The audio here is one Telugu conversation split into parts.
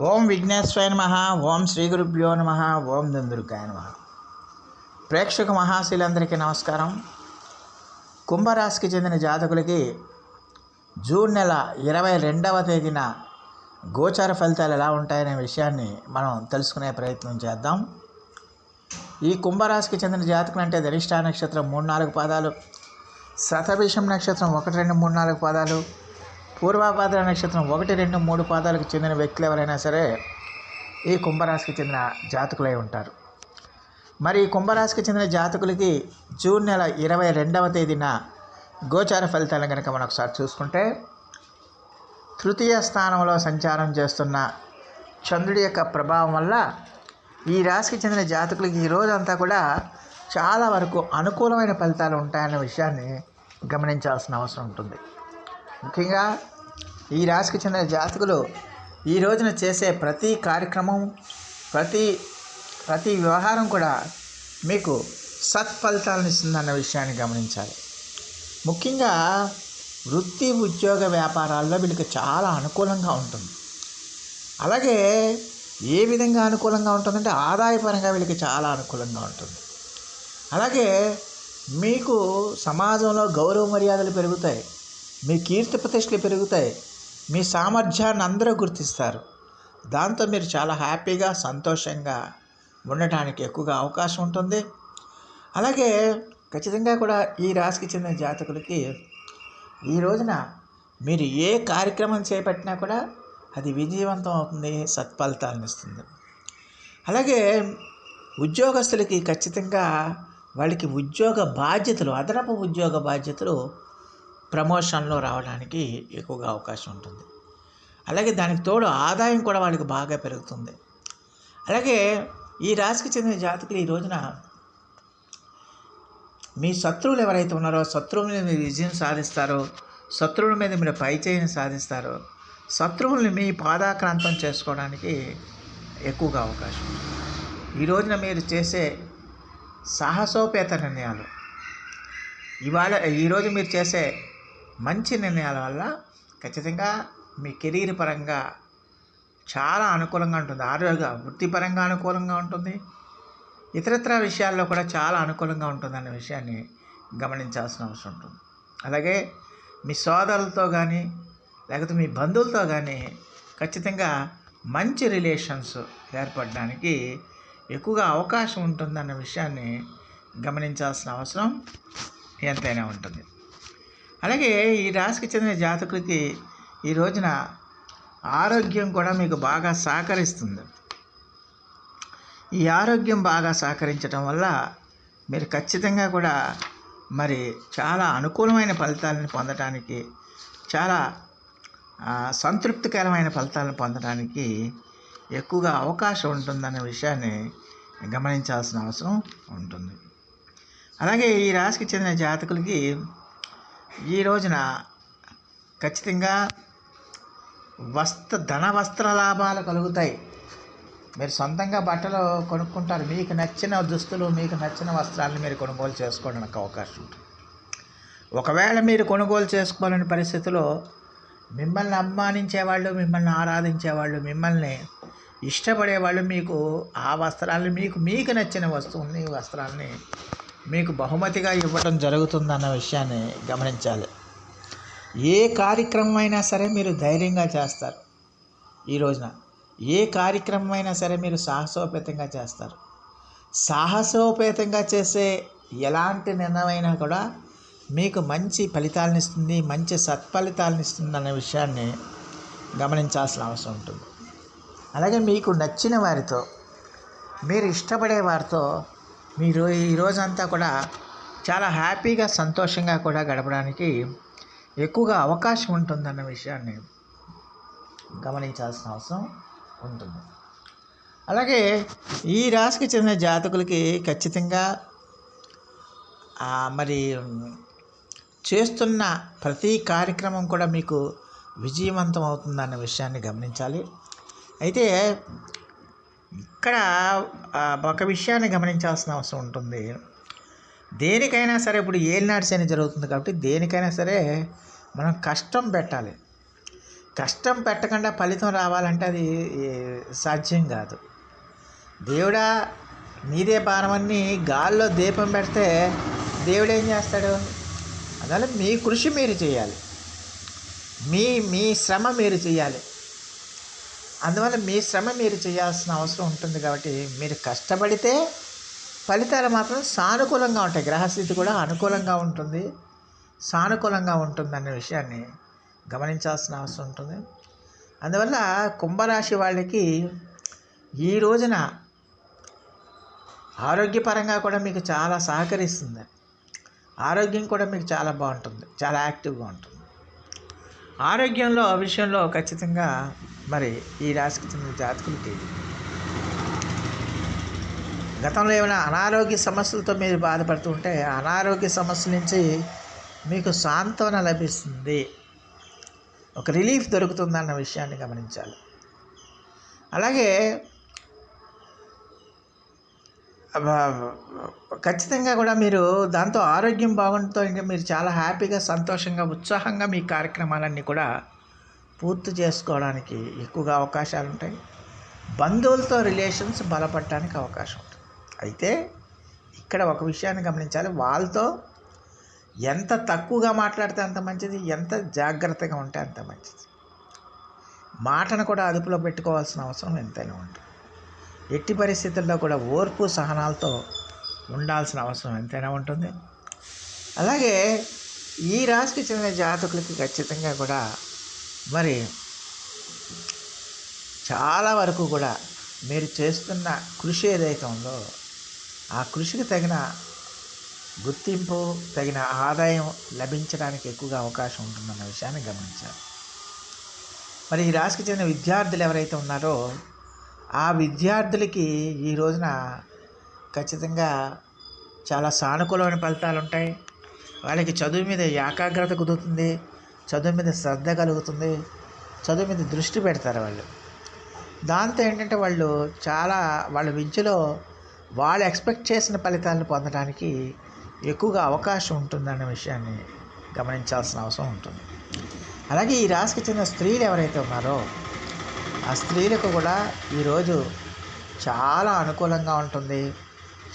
ఓం విఘ్నేశ్వరాయ నమ ఓం శ్రీ గురుభ్యో నమ ఓం దుందుర్గాయ నమ. ప్రేక్షక మహాశీలందరికీ నమస్కారం. కుంభరాశికి చెందిన జాతకులకి జూన్ నెల ఇరవై రెండవ తేదీన గోచార ఫలితాలు ఎలా ఉంటాయనే విషయాన్ని మనం తెలుసుకునే ప్రయత్నం చేద్దాం. ఈ కుంభరాశికి చెందిన జాతకులు అంటే ధనిష్ట నక్షత్రం మూడు నాలుగు పాదాలు శతభిషం నక్షత్రం ఒకటి రెండు మూడు నాలుగు పాదాలు పూర్వాభాద్ర నక్షత్రం ఒకటి రెండు మూడు పాదాలకు చెందిన వ్యక్తులు ఎవరైనా సరే ఈ కుంభరాశికి చెందిన జాతకులై ఉంటారు. మరి ఈ కుంభరాశికి చెందిన జాతకులకి జూన్ నెల ఇరవై రెండవ తేదీన గోచార ఫలితాలను కనుక మనం ఒకసారి చూసుకుంటే తృతీయ స్థానంలో సంచారం చేస్తున్న చంద్రుడి యొక్క ప్రభావం వల్ల ఈ రాశికి చెందిన జాతకులకి ఈ రోజంతా కూడా చాలా వరకు అనుకూలమైన ఫలితాలు ఉంటాయన్న విషయాన్ని గమనించాల్సిన అవసరం ఉంటుంది. ముఖ్యంగా ఈ రాశికి చెందిన జాతకులు ఈ రోజున చేసే ప్రతి కార్యక్రమం ప్రతి ప్రతి వ్యవహారం కూడా మీకు సత్ఫలితాలను ఇస్తుందన్న విషయాన్ని గమనించాలి. ముఖ్యంగా వృత్తి ఉద్యోగ వ్యాపారాల్లో వీళ్ళకి చాలా అనుకూలంగా ఉంటుంది. అలాగే ఏ విధంగా అనుకూలంగా ఉంటుందంటే ఆదాయపరంగా వీళ్ళకి చాలా అనుకూలంగా ఉంటుంది. అలాగే మీకు సమాజంలో గౌరవ మర్యాదలు పెరుగుతాయి. మీ కీర్తి ప్రతిష్టలు పెరుగుతాయి. మీ సామర్థ్యాన్ని అందరూ గుర్తిస్తారు. దాంతో మీరు చాలా హ్యాపీగా సంతోషంగా ఉండటానికి ఎక్కువగా అవకాశం ఉంటుంది. అలాగే ఖచ్చితంగా కూడా ఈ రాశికి చెందిన జాతకులకి ఈ రోజున మీరు ఏ కార్యక్రమం చేపట్టినా కూడా అది విజయవంతం అవుతుంది సత్ఫలితాలను ఇస్తుంది. అలాగే ఉద్యోగస్తులకి ఖచ్చితంగా వాళ్ళకి ఉద్యోగ బాధ్యతలు అదనపు ఉద్యోగ బాధ్యతలు ప్రమోషన్లో రావడానికి ఎక్కువగా అవకాశం ఉంటుంది. అలాగే దానికి తోడు ఆదాయం కూడా వాళ్ళకి బాగా పెరుగుతుంది. అలాగే ఈ రాశికి చెందిన జాతకులు ఈ రోజున మీ శత్రువులు ఎవరైతే ఉన్నారో శత్రువు మీద మీరు విజయం సాధిస్తారో శత్రువుల మీద మీరు పైచేయిని సాధిస్తారో శత్రువుల్ని మీ పాదాక్రాంతం చేసుకోవడానికి ఎక్కువగా అవకాశం ఈ రోజున మీరు చేసే సాహసోపేత నిర్ణయాలు. ఇవాళ ఈరోజు మీరు చేసే మంచి నిర్ణయాల వల్ల ఖచ్చితంగా మీ కెరీర్ పరంగా చాలా అనుకూలంగా ఉంటుంది. ఆరోగ్య వృత్తిపరంగా అనుకూలంగా ఉంటుంది. ఇతరత్ర విషయాల్లో కూడా చాలా అనుకూలంగా ఉంటుందనే విషయాన్ని గమనించాల్సిన అవసరం ఉంటుంది. అలాగే మీ సోదరులతో కానీ లేకపోతే మీ బంధువులతో కానీ ఖచ్చితంగా మంచి రిలేషన్స్ ఏర్పడడానికి ఎక్కువగా అవకాశం ఉంటుందన్న విషయాన్ని గమనించాల్సిన అవసరం ఎంతైనా ఉంటుంది. అలాగే ఈ రాశికి చెందిన జాతకులకి ఈ రోజున ఆరోగ్యం కూడా మీకు బాగా సహకరిస్తుంది. ఈ ఆరోగ్యం బాగా సహకరించడం వల్ల మీరు ఖచ్చితంగా కూడా మరి చాలా అనుకూలమైన ఫలితాలను పొందడానికి చాలా సంతృప్తికరమైన ఫలితాలను పొందడానికి ఎక్కువగా అవకాశం ఉంటుందన్న విషయాన్ని గమనించాల్సిన అవసరం ఉంటుంది. అలాగే ఈ రాశికి చెందిన జాతకులకి ఈ రోజున ఖచ్చితంగా వస్త్ర ధన వస్త్ర లాభాలు కలుగుతాయి. మీరు సొంతంగా బట్టలు కొనుక్కుంటారు. మీకు నచ్చిన దుస్తులు మీకు నచ్చిన వస్త్రాలను మీరు కొనుగోలు చేసుకోవడానికి అవకాశం ఉంటుంది. ఒకవేళ మీరు కొనుగోలు చేసుకోవాలని పరిస్థితిలో మిమ్మల్ని అభిమానించేవాళ్ళు మిమ్మల్ని ఆరాధించేవాళ్ళు మిమ్మల్ని ఇష్టపడేవాళ్ళు మీకు ఆ వస్త్రాలను మీకు మీకు నచ్చిన వస్తువుని వస్త్రాలని మీకు బహుమతిగా ఇవ్వటం జరుగుతుందన్న విషయాన్ని గమనించాలి. ఏ కార్యక్రమం అయినా సరే మీరు ధైర్యంగా చేస్తారు. ఈ రోజున ఏ కార్యక్రమం అయినా సరే మీరు సాహసోపేతంగా చేస్తారు. సాహసోపేతంగా చేసే ఎలాంటి నిర్ణయమైనా కూడా మీకు మంచి ఫలితాలను ఇస్తుంది మంచి సత్ఫలితాలను ఇస్తుంది అనే విషయాన్ని గమనించాల్సిన అవసరం ఉంటుంది. అలాగే మీకు నచ్చిన వారితో మీరు ఇష్టపడే వారితో మీరు ఈ రోజంతా కూడా చాలా హ్యాపీగా సంతోషంగా కూడా గడపడానికి ఎక్కువగా అవకాశం ఉంటుందన్న విషయాన్ని గమనించాల్సిన అవసరం ఉంటుంది. అలాగే ఈ రాశికి చెందిన జాతకులకి ఖచ్చితంగా మరి చేస్తున్న ప్రతి కార్యక్రమం కూడా మీకు విజయవంతం అవుతుందన్న విషయాన్ని గమనించాలి. అయితే ఇక్కడ ఒక విషయాన్ని గమనించాల్సిన అవసరం ఉంటుంది. దేనికైనా సరే ఇప్పుడు ఏలినాటి శని జరుగుతుంది కాబట్టి దేనికైనా సరే మనం కష్టం పెట్టాలి. కష్టం పెట్టకుండా ఫలితం రావాలంటే అది సాధ్యం కాదు. దేవుడా నీదే భారమని గాల్లో దీపం పెడితే దేవుడు ఏం చేస్తాడు? అందువల్ల మీ కృషి మీరు చేయాలి. మీ మీ శ్రమ మీరు చేయాలి. అందువల్ల మీ శ్రమ మీరు చేయాల్సిన అవసరం ఉంటుంది కాబట్టి మీరు కష్టపడితే ఫలితాలు మాత్రం సానుకూలంగా ఉంటాయి. గ్రహస్థితి కూడా అనుకూలంగా ఉంటుంది. సానుకూలంగా ఉంటుంది అనే విషయాన్ని గమనించాల్సిన అవసరం ఉంటుంది. అందువల్ల కుంభరాశి వాళ్ళకి ఈ రోజున ఆరోగ్యపరంగా కూడా మీకు చాలా సహకరిస్తుంది. ఆరోగ్యం కూడా మీకు చాలా బాగుంటుంది. చాలా యాక్టివ్గా ఉంటుంది. ఆరోగ్యంలో విషయంలో ఖచ్చితంగా మరి ఈ రాశికి చెందిన జాతకులకి గతంలో ఏమైనా అనారోగ్య సమస్యలతో మీరు బాధపడుతుంటే అనారోగ్య సమస్యల నుంచి మీకు సాంత్వన లభిస్తుంది. ఒక రిలీఫ్ దొరుకుతుందన్న విషయాన్ని గమనించాలి. అలాగే ఖచ్చితంగా కూడా మీరు దాంతో ఆరోగ్యం బాగుంటుందో ఇంకా మీరు చాలా హ్యాపీగా సంతోషంగా ఉత్సాహంగా మీ కార్యక్రమాలన్నీ కూడా పూర్తి చేసుకోవడానికి ఎక్కువగా అవకాశాలు ఉంటాయి బంధువులతో రిలేషన్స్ బలపడటానికి అవకాశం ఉంటుంది. అయితే ఇక్కడ ఒక విషయాన్ని గమనించాలి. వాళ్ళతో ఎంత తక్కువగా మాట్లాడితే అంత మంచిది ఎంత జాగ్రత్తగా ఉంటే అంత మంచిది. మాటను కూడా అదుపులో పెట్టుకోవాల్సిన అవసరం ఎంతైనా ఉంటుంది. ఎట్టి పరిస్థితుల్లో కూడా ఓర్పు సహనాలతో ఉండాల్సిన అవసరం ఎంతైనా ఉంటుంది. అలాగే ఈ రాశికి చెందిన జాతకులకి ఖచ్చితంగా కూడా మరి చాలా వరకు కూడా మీరు చేస్తున్న కృషి ఏదైతే ఉందో ఆ కృషికి తగిన గుర్తింపు తగిన ఆదాయం లభించడానికి ఎక్కువగా అవకాశం ఉంటుందన్న విషయాన్ని గమనించాలి. మరి ఈ రాశికి చెందిన విద్యార్థులు ఎవరైతే ఉన్నారో ఆ విద్యార్థులకి ఈ రోజున ఖచ్చితంగా చాలా సానుకూలమైన ఫలితాలు ఉంటాయి వాళ్ళకి చదువు మీద ఏకాగ్రత కుదురుతుంది. చదువు మీద శ్రద్ధ కలుగుతుంది చదువు మీద దృష్టి పెడతారు వాళ్ళు. దాంతో ఏంటంటే వాళ్ళు చాలా వాళ్ళ విద్యలో వాళ్ళు ఎక్స్పెక్ట్ చేసిన ఫలితాలను పొందడానికి ఎక్కువగా అవకాశం ఉంటుందన్న విషయాన్ని గమనించాల్సిన అవసరం ఉంటుంది. అలాగే ఈ రాశికి చెందిన స్త్రీలు ఎవరైతే ఉన్నారో ఆ స్త్రీలకు కూడా ఈరోజు చాలా అనుకూలంగా ఉంటుంది.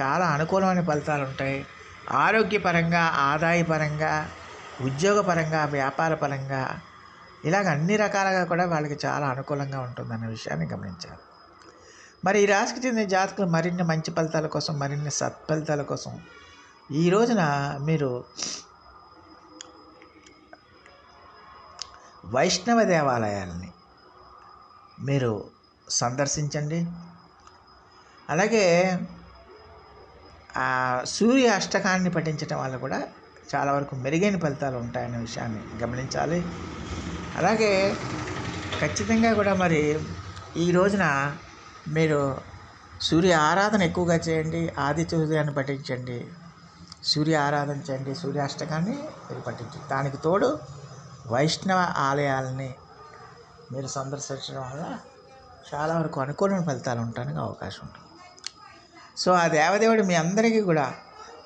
చాలా అనుకూలమైన ఫలితాలు ఉంటాయి. ఆరోగ్యపరంగా ఆదాయపరంగా ఉద్యోగపరంగా వ్యాపారపరంగా ఇలాగ అన్ని రకాలుగా కూడా వాళ్ళకి చాలా అనుకూలంగా ఉంటుందన్న విషయాన్ని గమనించాలి. మరి ఈ రాశికి చెందిన జాతకులు మరిన్ని మంచి ఫలితాల కోసం మరిన్ని సత్ఫలితాల కోసం ఈ రోజున మీరు వైష్ణవ దేవాలయాలని మీరు సందర్శించండి. అలాగే సూర్య అష్టకాన్ని పఠించడం వల్ల కూడా చాలా వరకు మెరుగైన ఫలితాలు ఉంటాయనే విషయాన్ని గమనించాలి. అలాగే ఖచ్చితంగా కూడా మరి ఈ రోజున మీరు సూర్య ఆరాధన ఎక్కువగా చేయండి ఆదిత్య హృదయాన్ని పఠించండి సూర్య ఆరాధన చేయండి సూర్యాష్టకాన్ని మీరు పఠించండి. దానికి తోడు వైష్ణవ ఆలయాలని మీరు సందర్శించడం వల్ల చాలా వరకు అనుకూలమైన ఫలితాలు ఉండడానికి అవకాశం ఉంటుంది. సో ఆ దేవదేవుడు మీ అందరికీ కూడా